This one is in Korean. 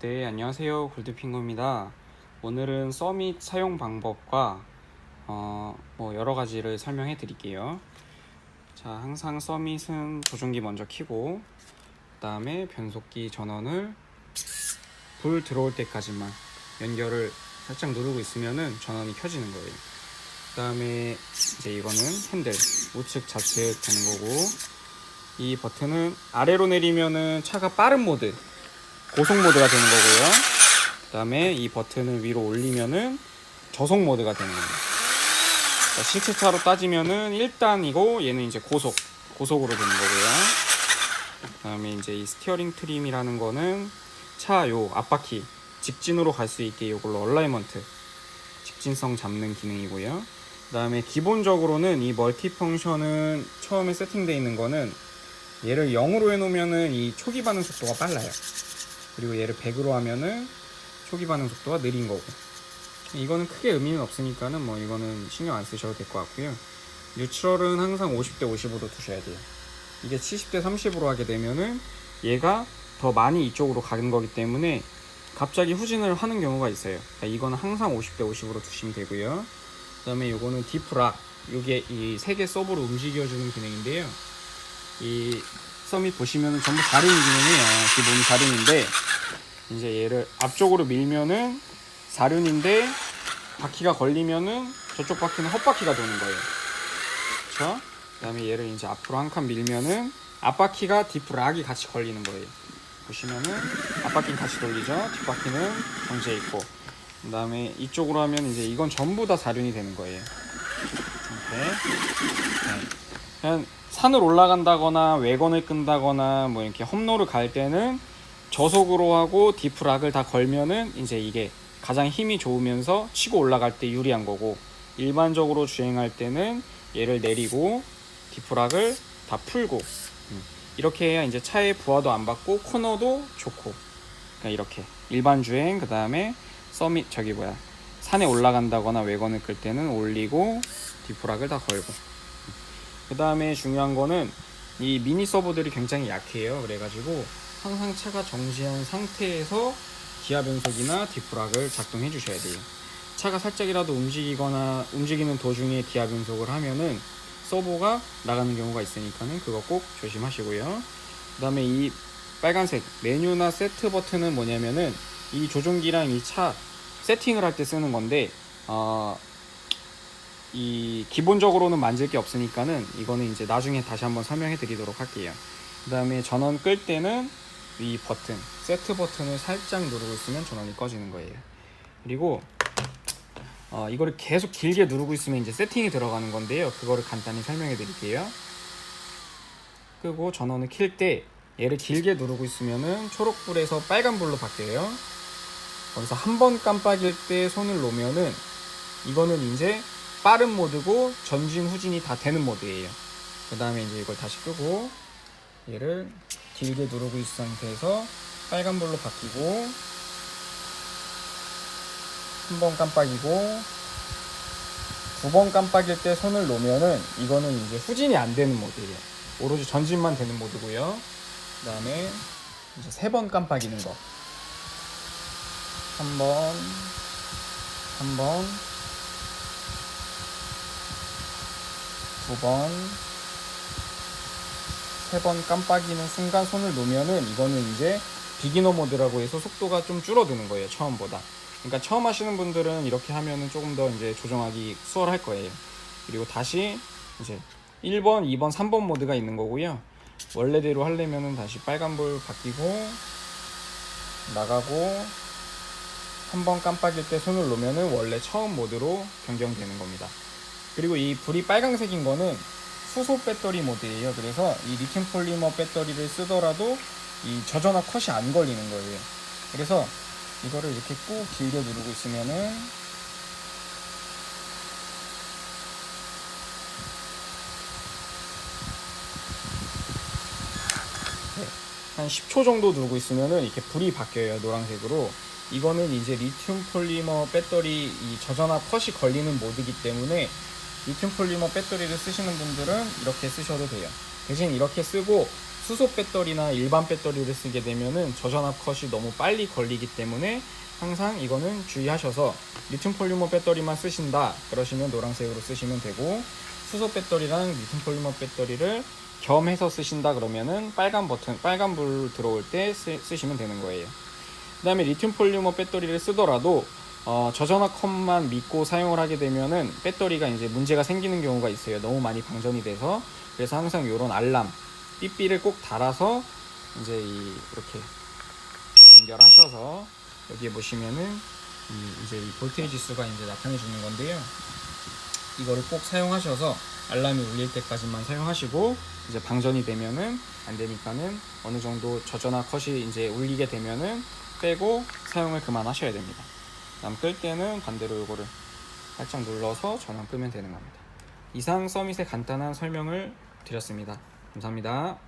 네, 안녕하세요. 골드핑거입니다. 오늘은 서밋 사용 방법과 어, 뭐 여러 가지를 설명해 드릴게요. 자, 항상 서밋은 조종기 먼저 켜고 그다음에 변속기 전원을 불 들어올 때까지만 연결을 살짝 누르고 있으면은 전원이 켜지는 거예요. 그다음에 이제 이거는 핸들 우측 좌측 되는 거고 이 버튼은 아래로 내리면은 차가 빠른 모드 고속 모드가 되는 거고요. 그 다음에 이 버튼을 위로 올리면은 저속 모드가 되는 겁니다. 자, 실체차로 따지면은 1단이고 얘는 이제 고속 고속으로 되는 거고요. 그 다음에 이제 이 스티어링 트림이라는 거는 차 요 앞바퀴 직진으로 갈 수 있게 이걸로 얼라이먼트 직진성 잡는 기능이고요. 그 다음에 기본적으로는 이 멀티 펑션은 처음에 세팅되어 있는 거는 얘를 0으로 해놓으면은 이 초기 반응 속도가 빨라요. 그리고 얘를 100으로 하면은 초기 반응 속도가 느린 거고. 이거는 크게 의미는 없으니까는 뭐 이거는 신경 안 쓰셔도 될 것 같고요. 뉴트럴은 항상 50대 50으로 두셔야 돼요. 이게 70대 30으로 하게 되면은 얘가 더 많이 이쪽으로 가는 거기 때문에 갑자기 후진을 하는 경우가 있어요. 그러니까 이거는 항상 50대 50으로 두시면 되고요. 그 다음에 요거는 디프락. 요게 이 세 개 서브로 움직여주는 기능인데요. 이 서밋 보시면은 전부 다른 기능이에요. 기본이 다른인데 이제 얘를 앞쪽으로 밀면은 사륜인데 바퀴가 걸리면은 저쪽 바퀴는 헛바퀴가 도는 거예요. 그렇죠? 그다음에 얘를 이제 앞으로 한 칸 밀면은 앞바퀴가 뒷브락이 같이 걸리는 거예요. 보시면은 앞바퀴는 같이 돌리죠. 뒷바퀴는 정지해 있고. 그다음에 이쪽으로 하면 이제 이건 전부 다 사륜이 되는 거예요. 이렇게. 네. 그냥 산을 올라간다거나 외건을 끈다거나 뭐 이렇게 험로를 갈 때는 저속으로 하고 디프락을 다 걸면은 이제 이게 가장 힘이 좋으면서 치고 올라갈 때 유리한 거고 일반적으로 주행할 때는 얘를 내리고 디프락을 다 풀고 음, 이렇게 해야 이제 차에 부하도 안 받고 코너도 좋고 그러니까 이렇게 일반 주행 그 다음에 서밋 저기 뭐야 산에 올라간다거나 외건을 끌 때는 올리고 디프락을 다 걸고 그 다음에 중요한 거는 이 미니 서버들이 굉장히 약해요. 그래가지고 항상 차가 정지한 상태에서 기아 변속이나 디프락을 작동해 주셔야 돼요. 차가 살짝이라도 움직이거나 움직이는 도중에 기아 변속을 하면은 서버가 나가는 경우가 있으니까는 그거 꼭 조심하시고요. 그 다음에 이 빨간색 메뉴나 세트 버튼은 뭐냐면은 이 조종기랑 이 차 세팅을 할 때 쓰는 건데 어, 이 기본적으로는 만질 게 없으니까는 이거는 이제 나중에 다시 한번 설명해 드리도록 할게요. 그 다음에 전원 끌 때는 이 버튼, 세트 버튼을 살짝 누르고 있으면 전원이 꺼지는 거예요. 그리고 어, 이거를 계속 길게 누르고 있으면 이제 세팅이 들어가는 건데요. 그거를 간단히 설명해 드릴게요. 끄고 전원을 킬 때 얘를 길게 누르고 있으면은 초록불에서 빨간불로 바뀌어요. 거기서 한 번 깜빡일 때 손을 놓으면은 이거는 이제 빠른 모드고 전진 후진이 다 되는 모드예요. 그 다음에 이제 이걸 다시 끄고 얘를 길게 누르고 있는 상태에서 빨간불로 바뀌고 한 번 깜빡이고 두 번 깜빡일 때 손을 놓으면은 이거는 이제 후진이 안 되는 모드예요. 오로지 전진만 되는 모드고요. 그 다음에 이제 세 번 깜빡이는 거. 한 번, 한 번, 두 번, 세 번 깜빡이는 순간 손을 놓으면은 이거는 이제 비기너 모드라고 해서 속도가 좀 줄어드는 거예요 처음보다. 그러니까 처음 하시는 분들은 이렇게 하면은 조금 더 이제 조정하기 수월할 거예요. 그리고 다시 이제 1번, 2번, 3번 모드가 있는 거고요. 원래대로 하려면은 다시 빨간불 바뀌고 나가고 한 번 깜빡일 때 손을 놓으면은 원래 처음 모드로 변경되는 겁니다. 그리고 이 불이 빨강색인 거는 수소 배터리 모드예요. 그래서 이 리튬 폴리머 배터리를 쓰더라도 이 저전압 컷이 안 걸리는 거예요. 그래서 이거를 이렇게 꾹 길게 누르고 있으면은 네, 한 10초 정도 누르고 있으면은 이렇게 불이 바뀌어요. 노란색으로. 이거는 이제 리튬 폴리머 배터리 이 저전압 컷이 걸리는 모드이기 때문에 리튬 폴리머 배터리를 쓰시는 분들은 이렇게 쓰셔도 돼요. 대신 이렇게 쓰고 수소 배터리나 일반 배터리를 쓰게 되면은 저전압 컷이 너무 빨리 걸리기 때문에 항상 이거는 주의하셔서 리튬 폴리머 배터리만 쓰신다 그러시면 노란색으로 쓰시면 되고 수소 배터리랑 리튬 폴리머 배터리를 겸해서 쓰신다 그러면은 빨간 버튼 빨간 불 들어올 때 쓰, 쓰시면 되는 거예요. 그다음에 리튬 폴리머 배터리를 쓰더라도 어, 저전압 컷만 믿고 사용을 하게 되면은 배터리가 이제 문제가 생기는 경우가 있어요. 너무 많이 방전이 돼서 그래서 항상 이런 알람 삐삐를 꼭 달아서 이제 이, 이렇게 연결하셔서 여기에 보시면은 이, 이제 이 볼테이지 수가 이제 나타내 주는 건데요. 이거를 꼭 사용하셔서 알람이 울릴 때까지만 사용하시고 이제 방전이 되면은 안 되니까는 어느 정도 저전압 컷이 이제 울리게 되면은 빼고 사용을 그만하셔야 됩니다. 남끌 때는 반대로 이거를 살짝 눌러서 전원 끄면 되는 겁니다. 이상 서밋의 간단한 설명을 드렸습니다. 감사합니다.